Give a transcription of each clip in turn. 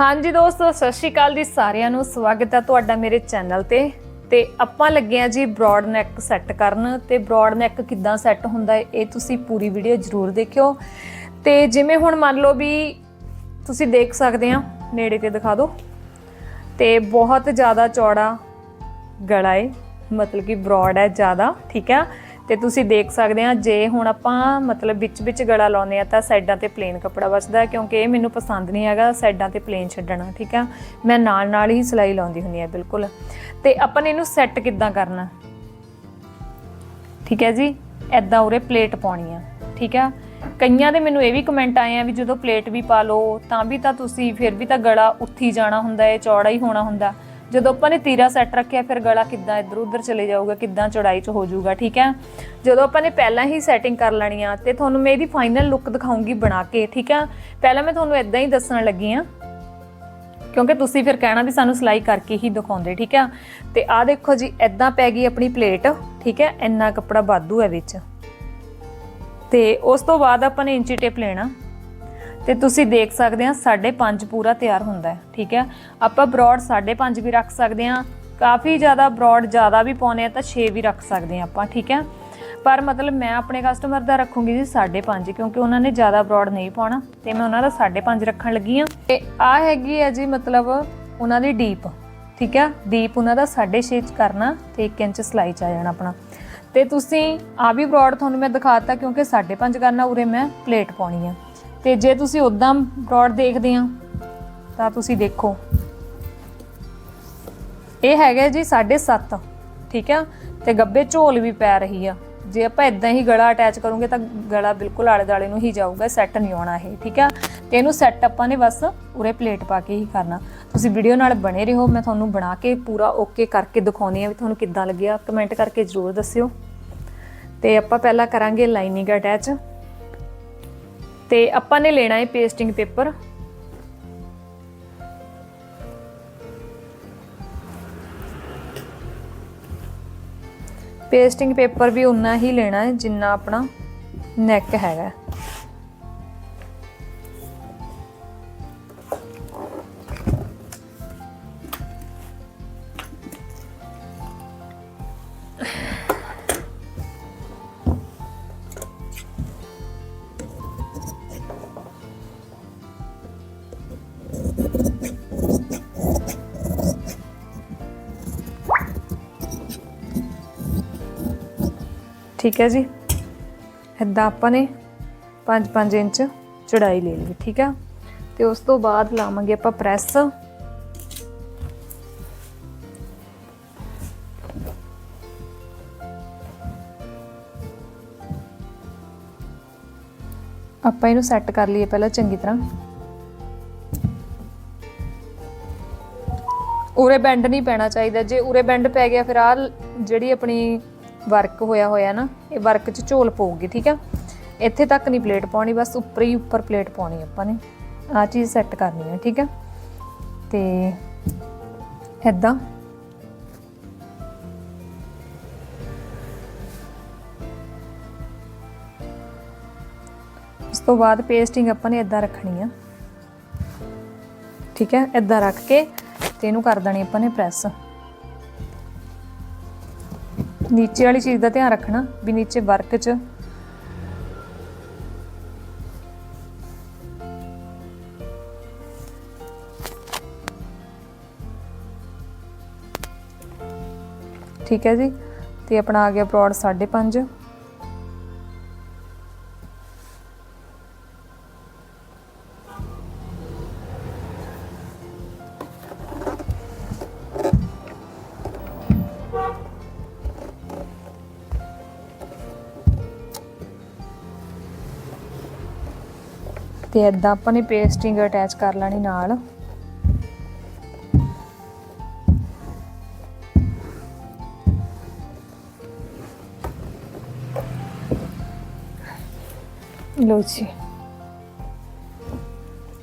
ਹਾਂਜੀ ਦੋਸਤੋ, ਸਤਿ ਸ਼੍ਰੀ ਅਕਾਲ ਜੀ ਸਾਰਿਆਂ ਨੂੰ। ਸਵਾਗਤ ਹੈ ਤੁਹਾਡਾ ਮੇਰੇ ਚੈਨਲ ਤੇ। ਤੇ ਆਪਾਂ ਲੱਗੇ ਆ ਜੀ ਬ੍ਰੌਡ ਨੈਕ ਸੈੱਟ ਕਰਨ। ਤੇ ਬ੍ਰੌਡ ਨੈਕ ਕਿੱਦਾਂ ਸੈੱਟ ਹੁੰਦਾ ਹੈ, ਇਹ ਤੁਸੀਂ ਪੂਰੀ ਵੀਡੀਓ ਜ਼ਰੂਰ ਦੇਖਿਓ। ਤੇ ਜਿਵੇਂ ਹੁਣ ਮੰਨ ਲਓ ਵੀ ਤੁਸੀਂ ਦੇਖ ਸਕਦੇ ਆ ਨੇੜੇ ਤੇ ਦਿਖਾ ਦਿਓ। ਤੇ ਬਹੁਤ ਜ਼ਿਆਦਾ ਚੌੜਾ ਗਲਾ ਹੈ। ਮਤਲਬ ਕਿ ਬ੍ਰੌਡ ਹੈ ਜ਼ਿਆਦਾ, ਠੀਕ ਹੈ। ਤੇ ਤੁਸੀਂ ਦੇਖ ਸਕਦੇ ਆ ਜੇ ਹੁਣ ਆਪਾਂ ਮਤਲਬ ਵਿੱਚ ਵਿੱਚ ਗਲਾ ਲਾਉਂਦੇ ਆ ਤਾਂ ਸਾਈਡਾਂ ਤੇ ਪਲੇਨ ਕੱਪੜਾ ਬਚਦਾ ਕਿਉਂਕਿ ਇਹ ਮੈਨੂੰ ਪਸੰਦ ਨਹੀਂ ਹੈਗਾ ਸਾਈਡਾਂ ਤੇ ਪਲੇਨ ਛੱਡਣਾ, ਠੀਕ ਆ? ਮੈਂ ਨਾਲ ਨਾਲ ਹੀ ਸਿਲਾਈ ਲਾਉਂਦੀ ਹੁੰਦੀ ਆ ਬਿਲਕੁਲ। ਤੇ ਆਪਾਂ ਨੇ ਇਹਨੂੰ ਸੈੱਟ ਕਿੱਦਾਂ ਕਰਨਾ? ਠੀਕ ਹੈ ਜੀ? ਐਦਾਂ ਉਰੇ ਪਲੇਟ ਪਾਉਣੀ ਆ, ਠੀਕ ਆ? ਕਈਆਂ ਦੇ ਮੈਨੂੰ ਇਹ ਵੀ ਕਮੈਂਟ ਆਏ ਆ ਵੀ ਜਦੋਂ ਪਲੇਟ ਵੀ ਪਾ ਲਓ, ਤਾਂ ਵੀ ਤਾਂ ਤੁਸੀਂ ਫਿਰ ਵੀ ਤਾਂ ਗਲਾ ਉੱਥੀ ਜਾਣਾ ਹੁੰਦਾ ਹੈ, ਚੌੜਾ ਹੀ ਹੋਣਾ ਹੁੰਦਾ। ਜਦੋਂ ਆਪਾਂ ਨੇ ਤੀਰਾ ਸੈੱਟ ਰੱਖਿਆ, ਫਿਰ ਗਲਾ ਕਿੱਦਾਂ ਇੱਧਰ ਉੱਧਰ ਚਲੇ ਜਾਊਗਾ, ਕਿੱਦਾਂ ਚੌੜਾਈ 'ਚ ਹੋ ਜਾਊਗਾ ਠੀਕ ਹੈ? ਜਦੋਂ ਆਪਾਂ ਨੇ ਪਹਿਲਾਂ ਹੀ ਸੈਟਿੰਗ ਕਰ ਲੈਣੀ ਆ, ਤੇ ਤੁਹਾਨੂੰ ਮੈਂ ਇਹਦੀ ਫਾਈਨਲ ਲੁੱਕ ਦਿਖਾਉਂਗੀ ਬਣਾ ਕੇ, ਠੀਕ ਆ ਪਹਿਲਾਂ ਮੈਂ ਤੁਹਾਨੂੰ ਇਦਾਂ ਹੀ ਦੱਸਣ ਲੱਗੀ ਆ, ਕਿਉਂਕਿ ਤੁਸੀਂ ਫਿਰ ਕਹਿਣਾ ਵੀ ਸਾਨੂੰ ਸਿਲਾਈ ਕਰਕੇ ਹੀ ਦਿਖਾਉਂਦੇ, ਠੀਕ ਆ ਤੇ ਆਹ ਦੇਖੋ ਜੀ ਇਦਾਂ ਪੈ ਗਈ ਆਪਣੀ ਪਲੇਟ ਠੀਕ ਹੈ? ਇੰਨਾ ਕੱਪੜਾ ਵਾਧੂ ਹੈ ਵਿੱਚ। ਤੇ ਉਸ ਤੋਂ ਬਾਅਦ ਆਪਾਂ ਨੇ ਇੰਚੀ ਟੇਪ ਲੈਣਾ। ਤੇ ਤੁਸੀਂ ਦੇਖ ਸਕਦੇ ਆ 5.5 ਪੂਰਾ ਤਿਆਰ ਹੁੰਦਾ ਹੈ, ਠੀਕ ਹੈ? ਆਪਾਂ ਬ੍ਰੌਡ 5.5 ਵੀ ਰੱਖ ਸਕਦੇ ਆ ਕਾਫੀ ਜ਼ਿਆਦਾ ਬ੍ਰੌਡ ਜ਼ਿਆਦਾ ਵੀ ਪਾਉਨੇ ਆ ਤਾਂ 6 ਵੀ ਰੱਖ ਸਕਦੇ ਆ ਆਪਾਂ, ਠੀਕ ਹੈ? ਪਰ ਮਤਲਬ ਮੈਂ ਆਪਣੇ ਕਸਟਮਰ ਦਾ ਰੱਖੂੰਗੀ ਜੀ 5.5 ਕਿਉਂਕਿ ਉਹਨਾਂ ਨੇ ਜ਼ਿਆਦਾ ਬ੍ਰੌਡ ਨਹੀਂ ਪਾਉਣਾ ਤੇ ਮੈਂ ਉਹਨਾਂ ਦਾ 5.5 ਰੱਖਣ ਲੱਗੀ ਆ ਤੇ ਆ ਹੈਗੀ ਹੈ ਜੀ ਮਤਲਬ ਉਹਨਾਂ ਦੀ ਡੀਪ, ਠੀਕ ਹੈ? ਡੀਪ ਉਹਨਾਂ ਦਾ 6.5 ਚ ਕਰਨਾ ਤੇ 1 ਇੰਚ ਸਲਾਈ ਚ ਆ ਜਾਣਾ ਆਪਣਾ। ਤੇ ਤੁਸੀਂ ਆ ਵੀ ਬ੍ਰੌਡ ਤੁਹਾਨੂੰ ਮੈਂ ਦਿਖਾਤਾ ਕਿਉਂਕਿ 5.5 ਕਰਨਾ ਉਰੇ ਮੈਂ ਪਲੇਟ ਪਾਉਣੀ ਆ ਤੇ ਜੇ ਤੁਸੀਂ ਉਦਾਂ ਬ੍ਰੌਡ ਦੇਖਦੇ ਆ, ਤਾਂ ਤੁਸੀਂ ਦੇਖੋ। ਇਹ ਹੈਗਾ ਜੀ 7.5 ਠੀਕ ਆ? ਤੇ ਗੱਬੇ ਝੋਲ ਵੀ ਪੈ ਰਹੀ ਆ। ਜੇ ਆਪਾਂ ਇਦਾਂ ਹੀ ਗਲਾ ਅਟੈਚ ਕਰੋਗੇ ਤਾਂ ਗਲਾ ਬਿਲਕੁਲ ਆਲੇ ਦਾਲੇ ਨੂੰ ਹੀ ਜਾਊਗਾ ਸੈੱਟ ਨਹੀਂ ਆਉਣਾ ਇਹ, ਠੀਕ ਆ? ਤੇ ਇਹਨੂੰ ਸੈੱਟ ਆਪਾਂ ਨੇ ਬਸ ਉਰੇ ਪਲੇਟ ਪਾ ਕੇ ਹੀ ਕਰਨਾ। ਤੁਸੀਂ ਵੀਡੀਓ ਨਾਲ ਬਣੇ ਰਹੋ, ਮੈਂ ਤੁਹਾਨੂੰ ਬਣਾ ਕੇ ਪੂਰਾ ਓਕੇ ਕਰਕੇ ਦਿਖਾਉਣੀ ਆ ਵੀ ਤੁਹਾਨੂੰ ਕਿੱਦਾਂ ਲੱਗਿਆ। ਕਮੈਂਟ ਕਰਕੇ ਜ਼ਰੂਰ ਦੱਸਿਓ। ਤੇ ਆਪਾਂ ਪਹਿਲਾਂ ਕਰਾਂਗੇ ਲਾਈਨਿੰਗ ਅਟੈਚ ਤੇ ਆਪਾਂ ਨੇ ਲੈਣਾ ਹੈ ਪੇਸਟਿੰਗ ਪੇਪਰ। ਪੇਸਟਿੰਗ ਪੇਪਰ ਵੀ ਉਨਾ ਹੀ ਲੈਣਾ ਹੈ ਜਿੰਨਾ ਆਪਣਾ ਨੈਕ ਹੈਗਾ। ਠੀਕ ਹੈ ਜੀ। ਇਦਾਂ ਆਪਾਂ ਨੇ 5-5 ਇੰਚ ਚੜਾਈ ਲੈ ਲਈ, ਠੀਕ ਆ ਤੇ ਉਸ ਤੋਂ ਬਾਅਦ ਲਾਵਾਂਗੇ ਆਪਾਂ ਪ੍ਰੈਸ। ਆਪਾਂ ਇਹਨੂੰ ਸੈੱਟ ਕਰ ਲਈਏ ਪਹਿਲਾਂ ਚੰਗੀ ਤਰ੍ਹਾਂ। ਉਰੇ ਬੈਂਡ ਨਹੀਂ ਪੈਣਾ ਚਾਹੀਦਾ, ਜੇ ਉਰੇ ਬੈਂਡ ਪੈ ਗਿਆ ਫਿਰ ਆ ਜਿਹੜੀ ਆਪਣੀ ਵਰਕ ਹੋਇਆ ਹੋਇਆ ਨਾ, ਇਹ ਵਰਕ 'ਚ ਝੋਲ ਪਊਗੀ, ਠੀਕ ਆ? ਇੱਥੇ ਤੱਕ ਨਹੀਂ ਪਲੇਟ ਪਾਉਣੀ, ਬਸ ਉੱਪਰ ਹੀ ਉੱਪਰ ਪਲੇਟ ਪਾਉਣੀ ਆਪਾਂ ਨੇ। ਆ ਚੀਜ਼ ਸੈੱਟ ਕਰਨੀ ਹੈ ਠੀਕ ਆ? ਤੇ ਐਦਾਂ ਉਸ ਤੋਂ ਬਾਅਦ ਪੇਸਟਿੰਗ ਆਪਾਂ ਨੇ ਇਦਾਂ ਰੱਖਣੀ ਆ। ਠੀਕ ਹੈ ਇਦਾਂ ਰੱਖ ਕੇ ਤੇ ਇਹਨੂੰ ਕਰ ਦੇਣੀ ਆਪਾਂ ਨੇ ਪ੍ਰੈਸ। ਨੀਚੇ ਵਾਲੀ ਚੀਜ਼ ਦਾ ਧਿਆਨ ਰੱਖਣਾ, ਵੀ ਨੀਚੇ ਵਰਕ 'ਚ। ਠੀਕ ਹੈ ਜੀ? ਤੇ ਆਪਣਾ ਆ ਗਿਆ ਬ੍ਰੌਡ 5.5 ਤੇ ਇਦਾਂ ਆਪਾਂ ਨੇ ਪੇਸਟਿੰਗ ਅਟੈਚ ਕਰ ਲੈਣੀ ਨਾਲ। ਲੋ ਜੀ।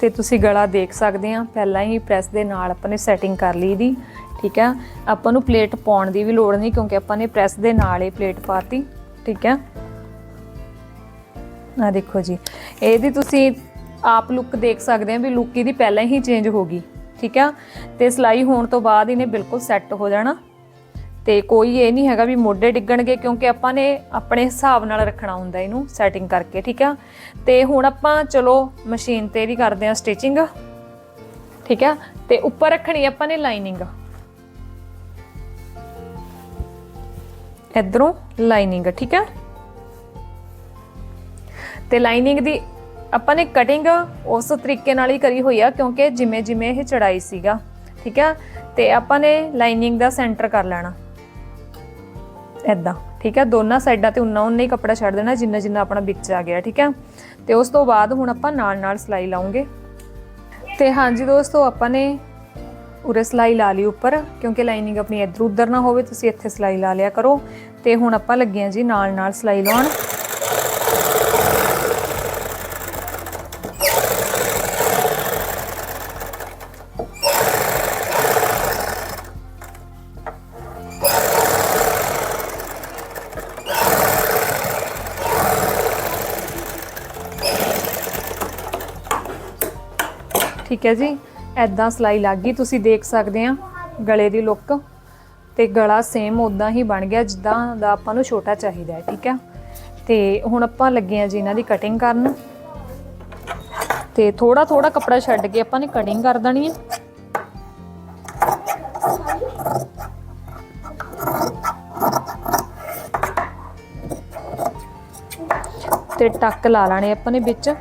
ਤੇ ਤੁਸੀਂ ਗਲਾ ਦੇਖ ਸਕਦੇ ਆ, ਪਹਿਲਾਂ ਹੀ ਪ੍ਰੈਸ ਦੇ ਨਾਲ ਆਪਾਂ ਨੇ ਸੈਟਿੰਗ ਕਰ ਲਈ ਦੀ, ਠੀਕ ਆ? ਆਪਾਂ ਨੂੰ ਪਲੇਟ ਪਾਉਣ ਦੀ ਵੀ ਲੋੜ ਨਹੀਂ ਕਿਉਂਕਿ ਆਪਾਂ ਨੇ ਪ੍ਰੈਸ ਦੇ ਨਾਲ ਹੀ ਪਲੇਟ ਪਾਤੀ, ਠੀਕ ਆ? ਆ ਦੇਖੋ ਜੀ, ਇਹਦੀ ਤੁਸੀਂ ਆਪ ਲੁੱਕ ਦੇਖ ਸਕਦੇ ਆ ਵੀ ਲੁੱਕ ਇਹਦੀ ਪਹਿਲਾਂ ਹੀ ਚੇਂਜ ਹੋ ਗਈ, ਠੀਕ ਆ? ਤੇ ਸਿਲਾਈ ਹੋਣ ਤੋਂ ਬਾਅਦ ਇਹਨੇ ਬਿਲਕੁਲ ਸੈੱਟ ਹੋ ਜਾਣਾ। ਤੇ ਕੋਈ ਇਹ ਨਹੀਂ ਹੈਗਾ ਵੀ ਮੋਢੇ ਡਿੱਗਣਗੇ ਕਿਉਂਕਿ ਆਪਾਂ ਨੇ ਆਪਣੇ ਹਿਸਾਬ ਨਾਲ ਰੱਖਣਾ ਹੁੰਦਾ ਇਹਨੂੰ ਸੈਟਿੰਗ ਕਰਕੇ, ਠੀਕ ਆ? ਤੇ ਹੁਣ ਆਪਾਂ ਚਲੋ ਮਸ਼ੀਨ ਤੇ ਵੀ ਕਰਦੇ ਆ ਸਟਿਚਿੰਗ ਠੀਕ ਆ? ਤੇ ਉੱਪਰ ਰੱਖਣੀ ਆਪਾਂ ਨੇ ਲਾਈਨਿੰਗ ਇਧਰੋਂ ਲਾਈਨਿੰਗ ਠੀਕ ਆ? ਤੇ ਲਾਈਨਿੰਗ ਦੀ ਆਪਾਂ ਨੇ ਕਟਿੰਗ ਉਸ ਤਰੀਕੇ ਨਾਲ ਹੀ ਕਰੀ ਹੋਈ ਆ, ਕਿਉਂਕਿ ਜਿਵੇਂ ਜਿਵੇਂ ਇਹ ਚੜਾਈ ਸੀਗਾ, ਠੀਕ ਆ? ਤੇ ਆਪਾਂ ਨੇ ਲਾਈਨਿੰਗ ਦਾ ਸੈਂਟਰ ਕਰ ਲੈਣਾ। ਐਦਾਂ ਠੀਕ ਹੈ ਦੋਨਾਂ ਸਾਈਡਾਂ ਤੇ ਉਨਾ ਉਨਾ ਹੀ ਕੱਪੜਾ ਛੱਡ ਦੇਣਾ, ਜਿੰਨਾ ਜਿੰਨਾ ਆਪਣਾ ਵਿੱਚ ਆ ਗਿਆ, ਠੀਕ ਹੈ ਤੇ ਉਸ ਤੋਂ ਬਾਅਦ ਹੁਣ ਆਪਾਂ ਨਾਲ ਨਾਲ ਸਿਲਾਈ ਲਾਉਂਗੇ। ਤੇ ਹਾਂਜੀ ਦੋਸਤੋ, ਆਪਾਂ ਨੇ ਉਰੇ ਸਿਲਾਈ ਲਾ ਲਈ ਉੱਪਰ, ਕਿਉਂਕਿ ਲਾਈਨਿੰਗ ਆਪਣੀ ਇੱਧਰ ਉੱਧਰ ਨਾ ਹੋਵੇ, ਤੁਸੀਂ ਇੱਥੇ ਸਿਲਾਈ ਲਾ ਲਿਆ ਕਰੋ। ਤੇ ਹੁਣ ਆਪਾਂ ਲੱਗੇ ਹਾਂ ਜੀ ਨਾਲ ਨਾਲ ਸਿਲਾਈ ਲਾਉਣ। ਠੀਕ ਹੈ ਜੀ। ਐਦਾਂ ਸਿਲਾਈ ਲੱਗ ਗਈ, ਤੁਸੀਂ ਦੇਖ ਸਕਦੇ ਆ ਗਲੇ ਦੀ ਲੁੱਕ ਤੇ ਗਲਾ ਸੇਮ ਉਦਾਂ ਹੀ ਬਣ ਗਿਆ ਜਿੱਦਾਂ ਦਾ ਆਪਾਂ ਨੂੰ ਛੋਟਾ ਚਾਹੀਦਾ ਹੈ, ਠੀਕ ਹੈ। ਤੇ ਹੁਣ ਆਪਾਂ ਲੱਗੇ ਆ ਜੀ ਇਹਨਾਂ ਦੀ ਕਟਿੰਗ ਕਰਨ। ਤੇ ਥੋੜਾ ਥੋੜਾ ਕੱਪੜਾ ਛੱਡ ਕੇ ਆਪਾਂ ਨੇ ਕਟਿੰਗ ਕਰ ਦੇਣੀ ਹੈ। ਤੇ ਟੱਕ ਲਾ ਲਾਣੇ ਆਪਾਂ ਨੇ ਵਿੱਚ।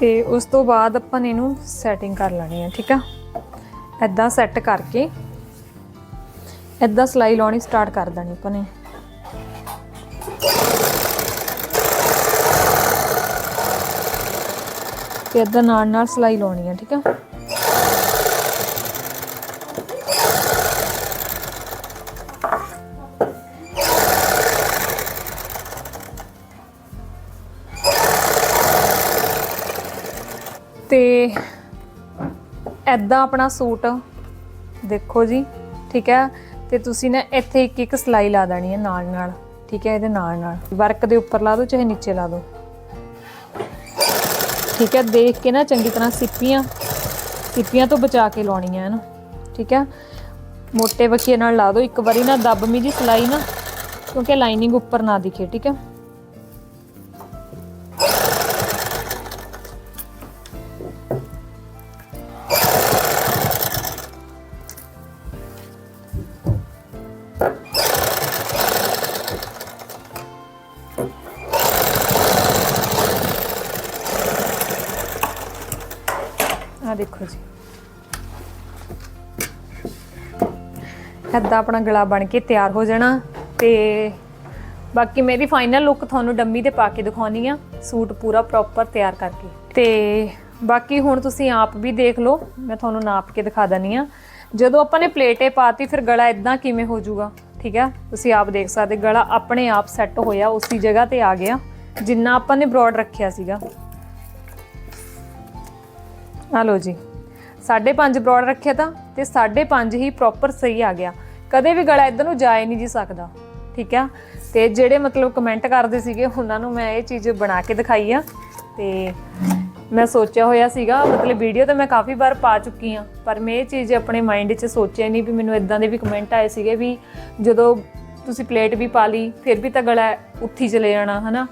ਤੇ ਉਸ ਤੋਂ ਬਾਅਦ ਆਪਾਂ ਨੇ ਇਹਨੂੰ ਸੈਟਿੰਗ ਕਰ ਲੈਣੀ ਹੈ ਠੀਕ ਆ? ਐਦਾਂ ਸੈੱਟ ਕਰਕੇ ਐਦਾਂ ਸਲਾਈ ਲਾਉਣੀ ਸਟਾਰਟ ਕਰ ਦੇਣੀ ਆਪਾਂ ਨੇ। ਤੇ ਐਦਾਂ ਨਾਲ ਨਾਲ ਸਲਾਈ ਲਾਉਣੀ ਹੈ ਠੀਕ ਆ? ਐਦਾਂ ਆਪਣਾ ਸੂਟ ਦੇਖੋ ਜੀ, ਠੀਕ ਹੈ? ਤੇ ਤੁਸੀਂ ਨਾ ਇੱਥੇ ਇੱਕ ਇੱਕ ਸਲਾਈ ਲਾ ਦੇਣੀ ਹੈ ਨਾਲ ਨਾਲ, ਠੀਕ ਹੈ? ਇਹਦੇ ਨਾਲ ਨਾਲ। ਵਰਕ ਦੇ ਉੱਪਰ ਲਾ ਦਿਓ, ਚਾਹੇ ਨੀਚੇ ਲਾ ਦਿਓ। ਠੀਕ ਹੈ? ਦੇਖ ਕੇ ਨਾ ਚੰਗੀ ਤਰ੍ਹਾਂ ਸਿੱਪੀਆਂ ਸਿੱਪੀਆਂ ਤੋਂ ਬਚਾ ਕੇ ਲਾਉਣੀਆਂ ਹਨ, ਠੀਕ ਹੈ? ਮੋਟੇ ਵਕੀਏ ਨਾਲ ਲਾ ਦਿਓ। ਇੱਕ ਵਾਰੀ ਨਾ ਦੱਬ ਦੱਬਵੀਂ ਜੀ ਸਲਾਈ ਨਾ, ਕਿਉਂਕਿ ਲਾਈਨਿੰਗ ਉੱਪਰ ਨਾ ਦਿਖੇ, ਠੀਕ ਹੈ? ਐਦਾਂ ਆਪਣਾ ਗਲਾ ਬਣ ਕੇ ਤਿਆਰ ਹੋ ਜਾਣਾ ਤੇ ਬਾਕੀ ਮੇਰੀ ਫਾਈਨਲ ਲੁੱਕ ਤੁਹਾਨੂੰ ਡੰਮੀ ਤੇ ਪਾ ਕੇ ਦਿਖਾਉਣੀ ਆ, ਸੂਟ ਪੂਰਾ ਪ੍ਰੋਪਰ ਤਿਆਰ ਕਰਕੇ। ਤੇ ਬਾਕੀ ਹੁਣ ਤੁਸੀਂ ਆਪ ਵੀ ਦੇਖ ਲਓ, ਮੈਂ ਤੁਹਾਨੂੰ ਨਾਪ ਕੇ ਦਿਖਾ ਦਨੀ ਆ। ਜਦੋਂ ਆਪਾਂ ਨੇ ਪਲੇਟੇ ਪਾਤੀ, ਫਿਰ ਗਲਾ ਇਦਾਂ ਕਿਵੇਂ ਹੋ ਜਾਊਗਾ? ਠੀਕ ਹੈ ਤੁਸੀਂ ਆਪ ਦੇਖ ਸਕਦੇ, ਗਲਾ ਆਪਣੇ ਆਪ ਸੈੱਟ ਹੋਇਆ, ਉਸੇ ਜਗ੍ਹਾ ਤੇ ਆ ਗਿਆ, ਜਿੰਨਾ ਆਪਾਂ ਨੇ ਬ੍ਰੌਡ ਰੱਖਿਆ ਸੀਗਾ। ਆ ਲੋ ਜੀ 5.5 ਬ੍ਰੌਡ ਰੱਖਿਆ ਤਾਂ ਤੇ 5.5 ਹੀ ਪ੍ਰੋਪਰ ਸਹੀ ਆ ਗਿਆ। ਕਦੇ ਵੀ ਗਲਾ ਇਧਰ ਨੂੰ ਜਾ ਹੀ ਨਹੀਂ ਜੀ ਸਕਦਾ, ਠੀਕ ਆ? ਤੇ ਜਿਹੜੇ ਮਤਲਬ ਕਮੈਂਟ ਕਰਦੇ ਸੀਗੇ, ਉਹਨਾਂ ਨੂੰ ਮੈਂ ਇਹ ਚੀਜ਼ ਬਣਾ ਕੇ ਦਿਖਾਈ ਆ। ਤੇ ਮੈਂ ਸੋਚਿਆ ਹੋਇਆ ਸੀਗਾ, ਮਤਲਬ ਵੀਡੀਓ ਤਾਂ ਮੈਂ ਕਾਫੀ ਵਾਰ ਪਾ ਚੁੱਕੀ ਆ, ਪਰ ਮੈਂ ਇਹ ਚੀਜ਼ ਆਪਣੇ ਮਾਈਂਡ 'ਚ ਸੋਚਿਆ ਨਹੀਂ ਵੀ ਮੈਨੂੰ ਇਦਾਂ ਦੇ ਵੀ ਕਮੈਂਟ ਆਏ ਸੀਗੇ ਵੀ ਜਦੋਂ ਤੁਸੀਂ ਪਲੇਟ ਵੀ ਪਾ ਲਈ, ਫਿਰ ਵੀ ਤਾਂ ਗਲਾ ਉੱਥੀ ਚਲੇ ਜਾਣਾ, ਹਨਾ?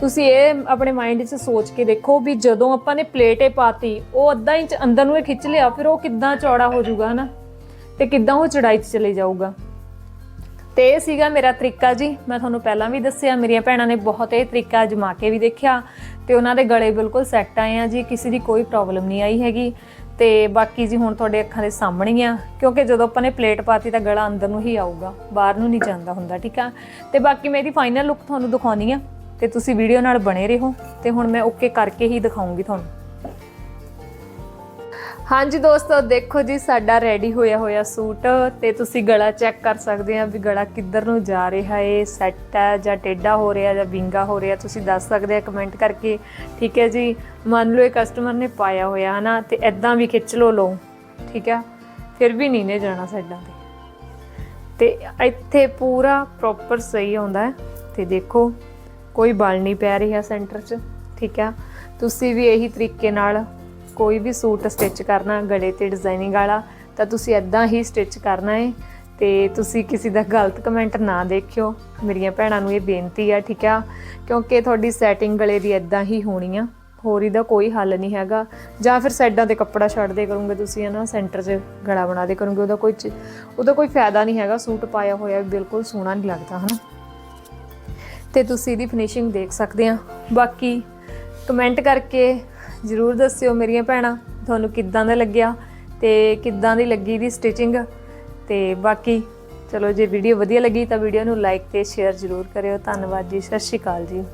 ਤੁਸੀਂ ਇਹ ਆਪਣੇ ਮਾਈਂਡ 'ਚ ਸੋਚ ਕੇ ਦੇਖੋ ਵੀ ਜਦੋਂ ਆਪਾਂ ਨੇ ਪਲੇਟੇ ਪਾਤੀ, ਉਹ ਅੱਧਾ ਇੰਚ ਅੰਦਰ ਨੂੰ ਇਹ ਖਿੱਚ ਲਿਆ, ਫਿਰ ਉਹ ਕਿੱਦਾਂ ਚੌੜਾ ਹੋ ਜਾਊਗਾ, ਹਨਾ? ਤੇ ਕਿੱਦਾਂ ਉਹ ਚੜਾਈ 'ਚ ਚਲੇ ਜਾਊਗਾ? ਤੇ ਇਹ ਸੀਗਾ ਮੇਰਾ ਤਰੀਕਾ ਜੀ। ਮੈਂ ਤੁਹਾਨੂੰ ਪਹਿਲਾਂ ਵੀ ਦੱਸਿਆ, ਮੇਰੀਆਂ ਭੈਣਾਂ ਨੇ ਬਹੁਤ ਇਹ ਤਰੀਕਾ ਅਜਮਾ ਕੇ ਵੀ ਦੇਖਿਆ ਤੇ ਉਹਨਾਂ ਦੇ ਗਲੇ ਬਿਲਕੁਲ ਸੈੱਟ ਆਏ ਆ ਜੀ, ਕਿਸੇ ਦੀ ਕੋਈ ਪ੍ਰੋਬਲਮ ਨਹੀਂ ਆਈ ਹੈਗੀ। ਤੇ ਬਾਕੀ ਜੀ ਹੁਣ ਤੁਹਾਡੇ ਅੱਖਾਂ ਦੇ ਸਾਹਮਣੇ ਆ, ਕਿਉਂਕਿ ਜਦੋਂ ਆਪਾਂ ਨੇ ਪਲੇਟ ਪਾਤੀ ਤਾਂ ਗਲਾ ਅੰਦਰ ਨੂੰ ਹੀ ਆਊਗਾ, ਬਾਹਰ ਨੂੰ ਨਹੀਂ ਜਾਂਦਾ ਹੁੰਦਾ, ਠੀਕ ਆ? ਤੇ ਬਾਕੀ ਮੇਰੀ ਫਾਈਨਲ ਲੁੱਕ ਤੁਹਾਨੂੰ ਦਿਖਾਉਣੀ ਆ ਤੇ ਤੁਸੀਂ ਵੀਡੀਓ ਨਾਲ ਬਣੇ ਰਹੋ ਤੇ ਹੁਣ ਮੈਂ ਓਕੇ ਕਰਕੇ ਹੀ ਦਿਖਾਉਂਗੀ ਤੁਹਾਨੂੰ। ਹਾਂਜੀ ਦੋਸਤੋ, ਦੇਖੋ ਜੀ, ਸਾਡਾ ਰੈਡੀ ਹੋਇਆ ਹੋਇਆ ਸੂਟ ਤੇ ਤੁਸੀਂ ਗਲਾ ਚੈੱਕ ਕਰ ਸਕਦੇ ਆ ਵੀ ਗਲਾ ਕਿੱਧਰ ਨੂੰ ਜਾ ਰਿਹਾ ਏ ਸੈੱਟ ਹੈ ਜਾਂ ਟੇਢਾ ਹੋ ਰਿਹਾ ਜਾਂ ਵਿੰਗਾ ਹੋ ਰਿਹਾ, ਤੁਸੀਂ ਦੱਸ ਸਕਦੇ ਆ ਕਮੈਂਟ ਕਰਕੇ। ਠੀਕ ਹੈ ਜੀ, ਮੰਨ ਲਓ ਇਹ ਕਸਟਮਰ ਨੇ ਪਾਇਆ ਹੋਇਆ, ਹਨਾ? ਤੇ ਐਦਾਂ ਵੀ ਖਿੱਚ ਲੋ ਲਓ ਠੀਕ ਹੈ ਫਿਰ ਵੀ ਨਹੀਂ ਨੇ ਜਾਣਾ ਸਾਡਾ ਤੇ। ਤੇ ਇੱਥੇ ਪੂਰਾ ਪ੍ਰੋਪਰ ਸਹੀ ਆਉਂਦਾ ਹੈ। ਤੇ ਦੇਖੋ, ਕੋਈ ਬਲ ਨਹੀਂ ਪੈ ਰਿਹਾ ਸੈਂਟਰ 'ਚ, ਠੀਕ ਹੈ ਤੁਸੀਂ ਵੀ ਇਹੀ ਤਰੀਕੇ ਨਾਲ ਕੋਈ ਵੀ ਸੂਟ ਸਟਿਚ ਕਰਨਾ, ਗਲੇ ਤੇ ਡਿਜ਼ਾਈਨਿੰਗ ਵਾਲਾ, ਤਾਂ ਤੁਸੀਂ ਐਦਾਂ ਹੀ ਸਟਿਚ ਕਰਨਾ ਹੈ ਤੇ ਤੁਸੀਂ ਕਿਸੇ ਦਾ ਗਲਤ ਕਮੈਂਟ ਨਾ ਦੇਖਿਓ। ਮੇਰੀਆਂ ਭੈਣਾਂ ਨੂੰ ਇਹ ਬੇਨਤੀ ਆ, ਠੀਕ ਆ? ਕਿਉਂਕਿ ਤੁਹਾਡੀ ਸੈਟਿੰਗ ਗਲੇ ਦੀ ਐਦਾਂ ਹੀ ਹੋਣੀ ਆ। ਹੋਰ ਇਹਦਾ ਕੋਈ ਹੱਲ ਨਹੀਂ ਹੈਗਾ। ਜਾਂ ਫਿਰ ਸਾਈਡਾਂ ਤੇ ਕੱਪੜਾ ਛੱਡ ਦੇ ਕਰੋਗੇ ਤੁਸੀਂ, ਹਨਾ? ਸੈਂਟਰ 'ਚ ਗਲਾ ਬਣਾ ਦੇ ਕਰੋਗੇ, ਉਹਦਾ ਕੋਈ ਚ- ਉਹਦਾ ਕੋਈ ਫਾਇਦਾ ਨਹੀਂ ਹੈਗਾ। ਸੂਟ ਪਾਇਆ ਹੋਇਆ ਵੀ ਬਿਲਕੁਲ ਸੋਹਣਾ ਨਹੀਂ ਲੱਗਦਾ, ਹਨਾ? ਤੇ ਤੁਸੀਂ ਇਹਦੀ ਫਿਨਿਸ਼ਿੰਗ ਦੇਖ ਸਕਦੇ ਆ। ਬਾਕੀ ਕਮੈਂਟ ਕਰਕੇ ਜਰੂਰ ਦੱਸਿਓ ਮੇਰੀਆਂ ਭੈਣਾਂ, ਤੁਹਾਨੂੰ ਕਿੱਦਾਂ ਦਾ ਲੱਗਿਆ ਤੇ ਕਿੱਦਾਂ ਦੀ ਲੱਗੀ ਦੀ ਸਟਿਚਿੰਗ ਤੇ ਬਾਕੀ, ਚਲੋ ਜੇ ਵੀਡੀਓ ਵਧੀਆ ਲੱਗੀ ਤਾਂ ਵੀਡੀਓ ਨੂੰ ਲਾਈਕ ਤੇ ਸ਼ੇਅਰ ਜਰੂਰ ਕਰਿਓ। ਧੰਨਵਾਦ ਜੀ, ਸਤਿ ਸ਼੍ਰੀ ਅਕਾਲ ਜੀ।